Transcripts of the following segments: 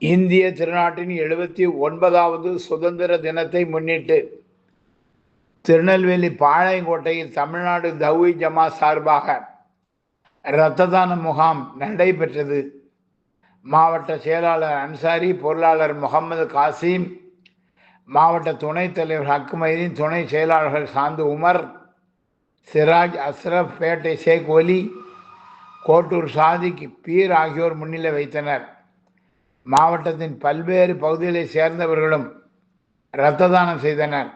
இந்திய திருநாட்டின் எழுபத்தி ஒன்பதாவது சுதந்திர தினத்தை முன்னிட்டு திருநெல்வேலி பாளையங்கோட்டையில் தமிழ்நாடு தௌவி ஜமா சார்பாக இரத்த தான முகாம் நடைபெற்றது. மாவட்ட செயலாளர் அன்சாரி பொருளாளர் முகமது காசிம் மாவட்ட துணைத் தலைவர் ஹக்குமைதீன் துணை செயலாளர்கள் சாந்து உமர் சிராஜ் அஸ்ரப் பேட்டை ஷேக் ஒலி கோட்டூர் சாதிக் பீர் ஆகியோர் முன்னிலை வைத்தனர். மாவட்டத்தின் பல்வேறு பகுதிகளைச் சேர்ந்தவர்களும் இரத்த தானம் செய்தனர்.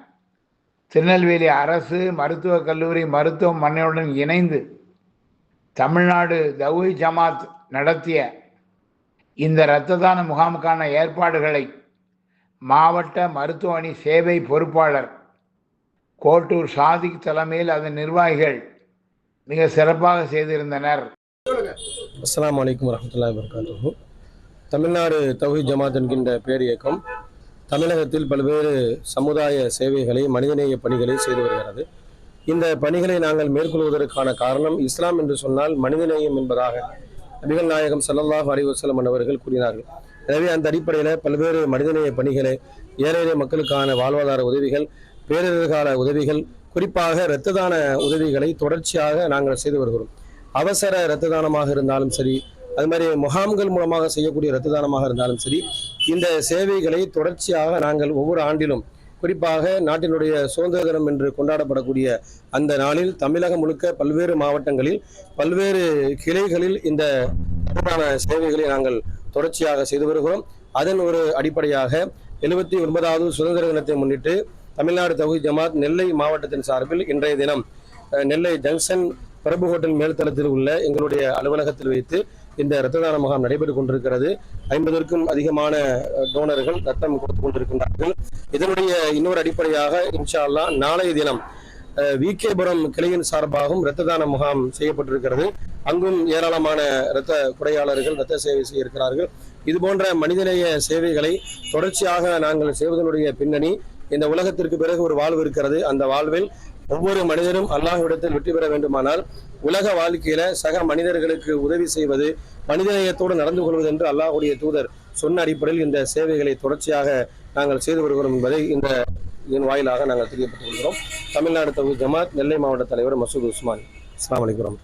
திருநெல்வேலி அரசு மருத்துவக் கல்லூரி மருத்துவமனையுடன் இணைந்து தமிழ்நாடு தவுய் ஜமாத் நடத்திய இந்த இரத்த தான முகாமுக்கான ஏற்பாடுகளை மாவட்ட மருத்துவ அணி சேவை பொறுப்பாளர் கோட்டூர் சாதிக் தலைமையில் அதன் நிர்வாகிகள் மிக சிறப்பாக செய்திருந்தனர். அஸ்லாம் வலைக்கம் வரமத்துல வபரகாத்துஹு. தமிழ்நாடு தௌஹி ஜமாத் என்கின்ற பேர் இயக்கம் தமிழகத்தில் பல்வேறு சமுதாய சேவைகளை மனிதநேய பணிகளை செய்து வருகிறது. இந்த பணிகளை நாங்கள் மேற்கொள்வதற்கான காரணம் இஸ்லாம் என்று சொன்னால் மனிதநேயம் என்பதாக நபிகள் நாயகம் ஸல்லல்லாஹு அலைஹி அவர்கள் கூறினார்கள். எனவே அந்த அடிப்படையில் பல்வேறு மனிதநேய பணிகளை ஏழை மக்களுக்கான வாழ்வாதார உதவிகள் பேரிடர்கால உதவிகள் குறிப்பாக இரத்த தான உதவிகளை தொடர்ச்சியாக நாங்கள் செய்து வருகிறோம். அவசர இரத்த தானமாக இருந்தாலும் சரி அது மாதிரி முகாம்கள் மூலமாக செய்யக்கூடிய இரத்த தானமாக இருந்தாலும் சரி இந்த சேவைகளை தொடர்ச்சியாக நாங்கள் ஒவ்வொரு ஆண்டிலும் குறிப்பாக நாட்டினுடைய சுதந்திர தினம் என்று கொண்டாடப்படக்கூடிய அந்த நாளில் தமிழகம் முழுக்க பல்வேறு மாவட்டங்களில் பல்வேறு கிளைகளில் இந்த தொடர்பான சேவைகளை நாங்கள் தொடர்ச்சியாக செய்து வருகிறோம். அதன் ஒரு அடிப்படையாக எழுபத்தி ஒன்பதாவது சுதந்திர தினத்தை முன்னிட்டு தமிழ்நாடு தகுதி ஜமாத் நெல்லை மாவட்டத்தின் சார்பில் இன்றைய தினம் நெல்லை ஜங்ஷன் பிரபு ஹோட்டல் மேல்தளத்தில் உள்ள எங்களுடைய அலுவலகத்தில் வைத்து இந்த இரத்த தான முகாம் நடைபெற்றுக் கொண்டிருக்கிறது. ஐம்பதற்கும் அதிகமான டோனர்கள் ரத்தம் கொடுத்து கொண்டிருக்கின்றார்கள். இதனுடைய இன்னொரு அடிப்படையாக இன்ஷா அல்லாஹ் நாளைய தினம் விகேபுரம் கிளையின் சார்பாகவும் இரத்த தான முகாம் செய்யப்பட்டிருக்கிறது. அங்கும் ஏராளமான இரத்த குறையாளர்கள் இரத்த சேவை செய்ய இருக்கிறார்கள் இது போன்ற மனிதநேய சேவைகளை தொடர்ச்சியாக நாங்கள் செய்வதனுடைய பின்னணி இந்த உலகத்திற்கு பிறகு ஒரு வாழ்வு இருக்கிறது. அந்த வாழ்வில் ஒவ்வொரு மனிதரும் அல்லாஹ்விடத்தில் வெற்றி பெற வேண்டுமானால் உலக வாழ்க்கையில சக மனிதர்களுக்கு உதவி செய்வது மனிதநேயத்தோடு நடந்து கொள்வது என்று அல்லாஹுடைய தூதர் சொன்ன அடிப்படையில் இந்த சேவைகளை தொடர்ச்சியாக நாங்கள் செய்து வருகிறோம் என்பதை இந்த இதன் வாயிலாக நாங்கள் தெரியப்பட்டுக் கொள்கிறோம். தமிழ்நாடு தகுதி ஜமாத் நெல்லை மாவட்ட தலைவர் மசூத் உஸ்மான். அஸ்லாம் வலைக்கம்